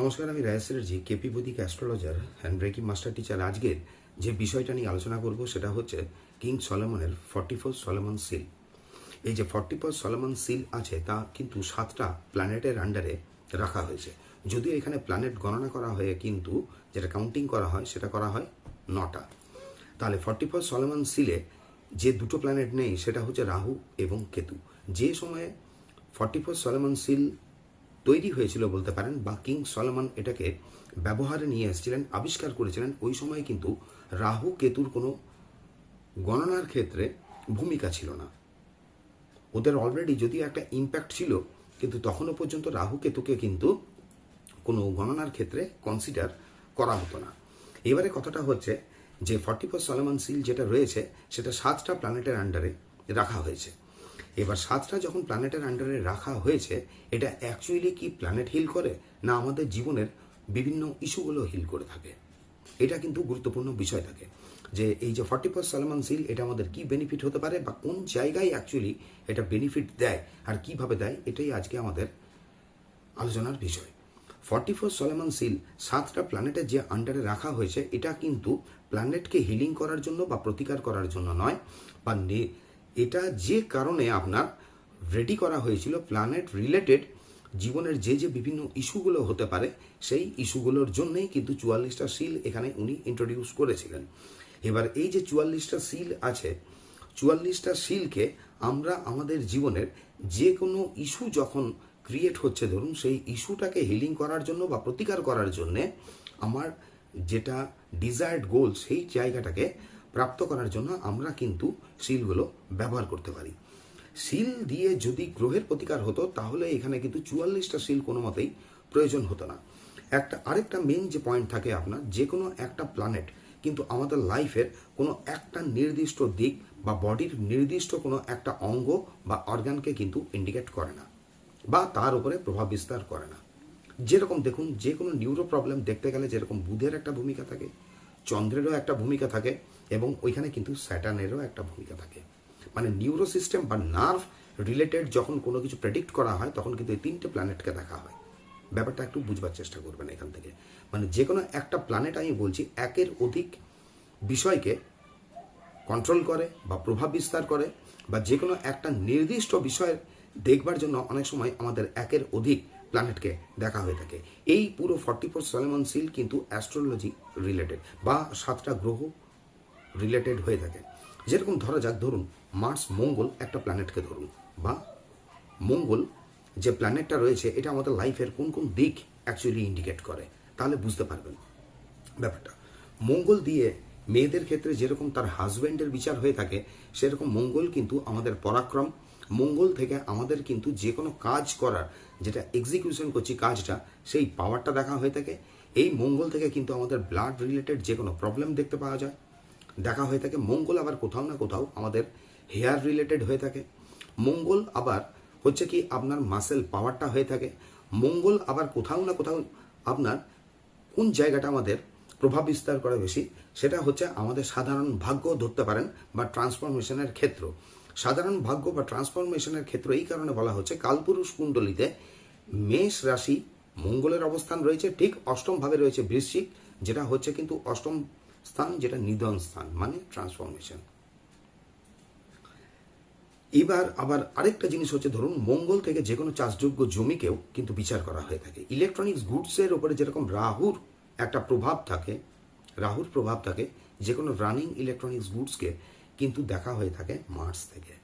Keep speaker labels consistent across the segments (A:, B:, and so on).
A: নমস্কার, আমি রায়সেরজি KP Vedic astrologer and breaking master teacher আজকের যে বিষয়টা নিয়ে আলোচনা করব সেটা হচ্ছে কিং সলেমনের ফর্টি ফোর সলেমন সিল এই যে ফর্টি ফোর সলেমন সিল আছে, তা কিন্তু সাতটা প্ল্যানেটের আন্ডারে রাখা হয়েছে। যদিও এখানে প্ল্যানেট গণনা করা হয়ে কিন্তু যেটা কাউন্টিং করা হয়, সেটা করা হয় নটা। তাহলে ফর্টি ফোর সলেমন সিলে যে দুটো প্ল্যানেট নেই, সেটা হচ্ছে রাহু এবং কেতু। যে সময়ে ফর্টি ফোর সলেমন সিল তৈরি হয়েছিল বলতে পারেন বা কিং সলমন এটাকে ব্যবহারে নিয়ে এসেছিলেন, আবিষ্কার করেছিলেন, ওই সময় কিন্তু রাহু কেতুর কোনো গণনার ক্ষেত্রে ভূমিকা ছিল না। ওদের অলরেডি যদিও একটা ইম্প্যাক্ট ছিল, কিন্তু তখনও পর্যন্ত রাহু কেতুকে কিন্তু কোনো গণনার ক্ষেত্রে কনসিডার করা হতো না। এবারে কথাটা হচ্ছে যে ফর্টি ফোর সলেমন সিল যেটা রয়েছে, সেটা সাতটা প্ল্যানেটের আন্ডারে রাখা হয়েছে। এবার সাতটা যখন প্ল্যানেটের আন্ডারে রাখা হয়েছে, এটা অ্যাকচুয়ালি কি প্ল্যানেট হিল করে, না আমাদের জীবনের বিভিন্ন ইস্যুগুলো হিল করে থাকে? এটা কিন্তু গুরুত্বপূর্ণ বিষয় থাকে। যে এই যে ফর্টি ফোর সলমন সিল এটা আমাদের কি বেনিফিট হতে পারে বা কোন জায়গায় অ্যাকচুয়ালি এটা বেনিফিট দেয় আর কীভাবে দেয়, এটাই আজকে আমাদের আলোচনার বিষয়। ফর্টি ফোর সলেমন সিল সাতটা প্ল্যানেটের যে আন্ডারে রাখা হয়েছে, এটা কিন্তু প্ল্যানেটকে হিলিং করার জন্য বা প্রতিকার করার জন্য নয়, বা এটা যে কারণে আপনার রেডি করা হয়েছিল প্ল্যানেট রিলেটেড জীবনের যে যে বিভিন্ন ইস্যুগুলো হতে পারে, সেই ইস্যুগুলোর জন্যেই কিন্তু চুয়াল্লিশটা সিল এখানে উনি ইন্ট্রোডিউস করেছিলেন। এবার এই যে চুয়াল্লিশটা সিল আছে, চুয়াল্লিশটা সিলকে আমরা আমাদের জীবনের যে কোনো ইস্যু যখন ক্রিয়েট হচ্ছে, ধরুন সেই ইস্যুটাকে হিলিং করার জন্য বা প্রতিকার করার জন্যে আমার যেটা ডিজায়ার্ড গোল সেই জায়গাটাকে প্রাপ্ত করার জন্য আমরা কিন্তু সিলগুলো ব্যবহার করতে পারি। সিল দিয়ে যদি গ্রহের প্রতিকার হতো, তাহলে এখানে কিন্তু চুয়াল্লিশটা সিল কোনো মতেই প্রয়োজন হতো না। একটা, আরেকটা মেন যে পয়েন্ট থাকে আপনার যে কোনো একটা প্ল্যানেট কিন্তু আমাদের লাইফের কোনো একটা নির্দিষ্ট দিক বা বডির নির্দিষ্ট কোনো একটা অঙ্গ বা অর্গানকে কিন্তু ইন্ডিকেট করে না বা তার উপরে প্রভাব বিস্তার করে না। যেরকম দেখুন যে কোনো নিউরো প্রবলেম দেখতে গেলে যেরকম বুধের একটা ভূমিকা থাকে চন্দ্রেরও একটা ভূমিকা থাকে এবং ওইখানে কিন্তু স্যাটার্নেরও একটা ভূমিকা থাকে। মানে নিউরো সিস্টেম বা নার্ভ রিলেটেড যখন কোনো কিছু প্রেডিক্ট করা হয়, তখন কিন্তু এই তিনটে প্ল্যানেটকে দেখা হয়। ব্যাপারটা একটু বুঝবার চেষ্টা করবেন এখান থেকে। মানে যে কোনো একটা প্ল্যানেট আমি বলছি, একের অধিক বিষয়কে কন্ট্রোল করে বা প্রভাব বিস্তার করে বা যে কোনো একটা নির্দিষ্ট বিষয়ের দেখবার জন্য অনেক সময় আমাদের একের অধিক প্ল্যানেটকে দেখা হয়ে থাকে। এই পুরো ফর্টি ফোর সলেমন সিল কিন্তু অ্যাস্ট্রোলজি রিলেটেড বা সাতটা গ্রহ রিলেটেড হয়ে থাকে। যেরকম ধরা যাক, ধরুন মার্স মঙ্গল একটা প্ল্যানেটকে ধরুন বা মঙ্গল যে প্ল্যানেটটা রয়েছে, এটা আমাদের লাইফের কোন কোন দিক অ্যাকচুয়ালি ইন্ডিকেট করে, তাহলে বুঝতে পারবেন ব্যাপারটা। মঙ্গল দিয়ে মেয়েদের ক্ষেত্রে যেরকম তার হাজব্যান্ডের বিচার হয়ে থাকে, সেরকম মঙ্গল কিন্তু আমাদের পরাক্রম মঙ্গল থেকে আমাদের কিন্তু যে কোনো কাজ করার, যেটা এক্সিকিউশন করছি কাজটা, সেই পাওয়ারটা দেখা হয়ে থাকে। এই মঙ্গল থেকে কিন্তু আমাদের ব্লাড রিলেটেড যে কোনো প্রবলেম দেখতে পাওয়া যায়। দেখা হয়ে থাকে, মঙ্গল আবার কোথাও না কোথাও আমাদের হেয়ার রিলেটেড হয়ে থাকে। মঙ্গল আবার হচ্ছে কি আপনার মাসেল পাওয়ারটা হয়ে থাকে। মঙ্গল আবার কোথাও না কোথাও আপনার কোন জায়গাটা আমাদের প্রভাব বিস্তার করে বেশি, সেটা হচ্ছে আমাদের সাধারণ ভাগ্য ধরতে পারেন বা ট্রান্সফরমেশনের ক্ষেত্র। সাধারণ ভাগ্য বা ট্রান্সফরমেশনের ক্ষেত্র এই কারণে বলা হচ্ছে কালপুরুষ কুণ্ডলিতে মেষ রাশি মঙ্গলের অবস্থান রয়েছে, ঠিক অষ্টম ভাবে রয়েছে বৃশ্চিক, যেটা হচ্ছে কিন্তু অষ্টম স্থান, যেটা নিধন স্থান মানে ট্রান্সফরমেশন এবার আবার আরেকটা জিনিস হচ্ছে, ধরুন মঙ্গল থেকে যে কোনো চাষযোগ্য জমিকেও কিন্তু বিচার করা হয়ে থাকে। ইলেকট্রনিক্স গুডসের উপরে যেরকম রাহুর একটা প্রভাব থাকে, রাহুর প্রভাব থাকে, যে কোনো রানিং ইলেকট্রনিক্স গুডসকে কিন্তু দেখা হয়ে থাকে মার্স থেকে।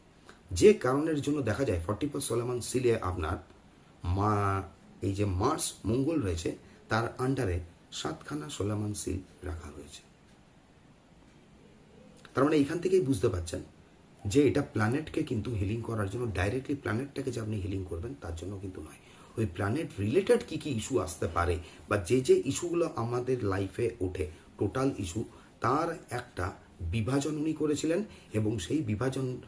A: যে কারণের জন্য দেখা যায় ফর্টি ফোর সোলেমান সিলে আপনার মা, এই যে মার্স মঙ্গল রয়েছে, তার আন্ডারে সাতখানা সোলেমান সিল রাখা হয়েছে। তার মানে এখান থেকেই বুঝতে পারছেন যে এটা প্ল্যানেটকে কিন্তু হিলিং করার জন্য ডাইরেক্টলি প্ল্যানেটটাকে যে আপনি হিলিং করবেন, তার জন্য কিন্তু নয়। ওই প্ল্যানেট রিলেটেড কি কি ইস্যু আসতে পারে বা যে যে ইস্যুগুলো আমাদের লাইফে ওঠে টোটাল ইস্যু তার একটা বিভাজন উনি করেছিলেন এবং সেই বিভাজন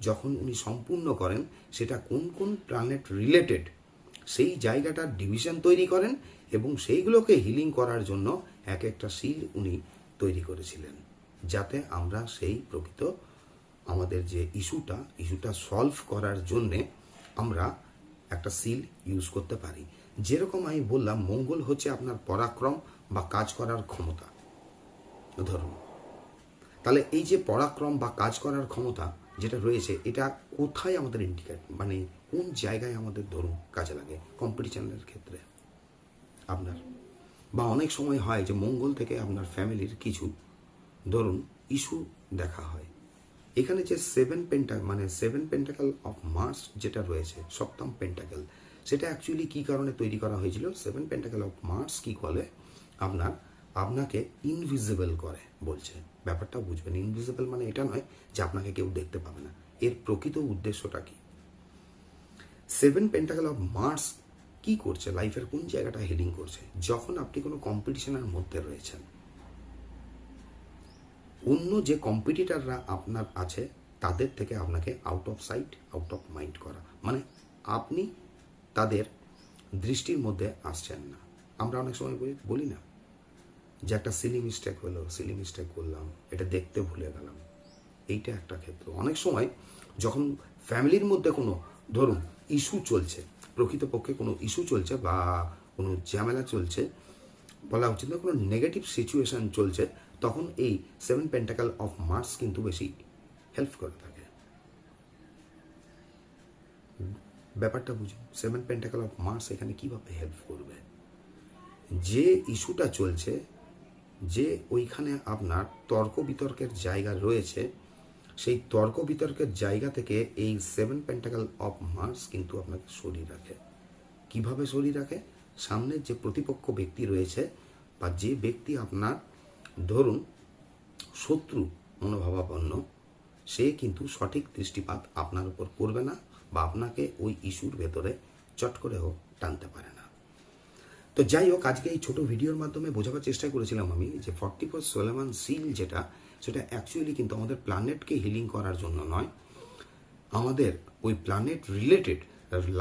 A: যখন উনি সম্পূর্ণ করেন, সেটা কোন কোন প্ল্যানেট রিলেটেড সেই জায়গাটার ডিভিশন তৈরি করেন এবং সেইগুলোকে হিলিং করার জন্য এক একটা সিল উনি তৈরি করেছিলেন। যাতে আমরা সেই প্রকৃত আমাদের যে ইস্যুটা ইস্যুটা সলভ করার জন্যে আমরা একটা সিল ইউজ করতে পারি। যেরকম আমি বললাম, মঙ্গল হচ্ছে আপনার পরাক্রম বা কাজ করার ক্ষমতা। ধরুন। তাহলে এই যে পরাক্রম বা কাজ করার ক্ষমতা যেটা রয়েছে, এটা কোথায় আমাদের ইন্ডিকেট মানে কোন জায়গায় আমাদের ধরুন কাজে লাগে কম্পিটিশনের ক্ষেত্রে? আপনার, বা অনেক সময় হয় যে মঙ্গল থেকে আপনার ফ্যামিলির কিছু, ধরুন ইস্যু দেখা হয়। এখানে যে সেভেন পেন্টা মানে সেভেন পেন্টাকেল অফ মার্স যেটা রয়েছে, সপ্তম পেন্টাকেল সেটা অ্যাকচুয়ালি কী কারণে তৈরি করা হয়েছিল? সেভেন পেন্টাকেল অফ মার্স কী বলে? আপনার আপনাকে ইনভিজিবল করে বলছে। ব্যাপারটা বুঝবেন। ইনভিজিবল মানে এটা নয় যে আপনাকে কেউ দেখতে পাবে না। এর প্রকৃত উদ্দেশ্যটা কি? সেভেন পেন্টাকেল অফ মার্স কি করছে? লাইফের কোন জায়গাটা হেডিং করছে? যখন আপনি কোনো কম্পিটিশনের মধ্যে রয়েছেন, অন্য যে কম্পিটিটাররা আপনার আছে, তাদের থেকে আপনাকে out of sight out of mind করা। মানে আপনি তাদের দৃষ্টির মধ্যে আসছেন না। আমরা অনেক সময় বলি বলি না যে একটা সিলি মিস্টেক হলো সিলি মিস্টেক করলাম, এটা দেখতে ভুলে গেলাম। এইটা একটা ক্ষেত্র। অনেক সময় যখন ফ্যামিলির মধ্যে কোনো, ধরুন, ইস্যু চলছে, প্রকৃতপক্ষে কোনো ইস্যু চলছে বা কোনো ঝামেলা চলছে, বলা উচিত না, কোনো নেগেটিভ সিচুয়েশন চলছে, তখন এই সেভেন পেন্টাকাল অফ মার্স কিন্তু বেশি হেল্প করে থাকে। ব্যাপারটা বুঝুন সেভেন পেন্টাকাল অফ মার্স এখানে কীভাবে হেল্প করবে? যে ইস্যুটা চলছে যে ওইখানে আপনার তর্ক বিতর্কের জায়গা রয়েছে, সেই তর্ক বিতর্কের জায়গা থেকে এই সেভেন পেন্টাকাল অফ মার্স কিন্তু আপনাকে সরিয়ে রাখে। কীভাবে সরিয়ে রাখে? সামনের যে প্রতিপক্ষ ব্যক্তি রয়েছে বা যে ব্যক্তি আপনার, ধরুন, শত্রু মনোভাবাপন্ন, সে কিন্তু সঠিক দৃষ্টিপাত আপনার উপর করবে না বা আপনাকে ওই ইস্যুর ভেতরে চট করে হোক টানতে পারে না। তো যাই হোক, আজকে এই ছোট ভিডিওর মাধ্যমে বোঝাবার চেষ্টা করেছিলাম আমি যে ফর্টি ফোর সোলেমান সিল যেটা, সেটা অ্যাকচুয়ালি কিন্তু আমাদের প্ল্যানেটকে হিলিং করার জন্য নয়। আমাদের ওই প্ল্যানেট রিলেটেড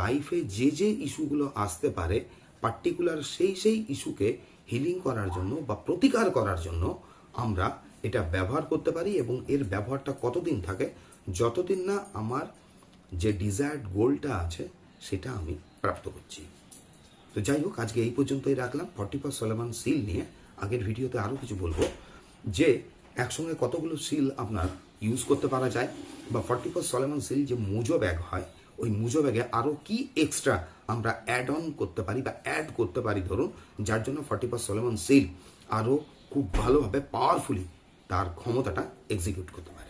A: লাইফে যে যে ইস্যুগুলো আসতে পারে পার্টিকুলার সেই সেই ইস্যুকে হিলিং করার জন্য বা প্রতিকার করার জন্য আমরা এটা ব্যবহার করতে পারি এবং এর ব্যবহারটা কতদিন থাকে, যতদিন না আমার যে ডিজায়ার্ড গোলটা আছে, সেটা আমি প্রাপ্ত করছি। তো যাই হোক, আজকে এই পর্যন্তই রাখলাম। ফর্টি পার সলেমান সিল নিয়ে আগের ভিডিওতে আরও কিছু বলব। যে একসঙ্গে কতগুলো সিল আপনার ইউজ করতে পারা যায় বা ফর্টি পার সলেমান সিল যে মুজো ব্যাগ হয়, ওই মুজো ব্যাগে আরও কি এক্সট্রা আমরা অ্যাড অন করতে পারি বা অ্যাড করতে পারি ধরুন, যার জন্য ফর্টি পার সলেমান সিল আরও খুব ভালোভাবে পাওয়ারফুলি তার ক্ষমতাটা এক্সিকিউট করতে পারে।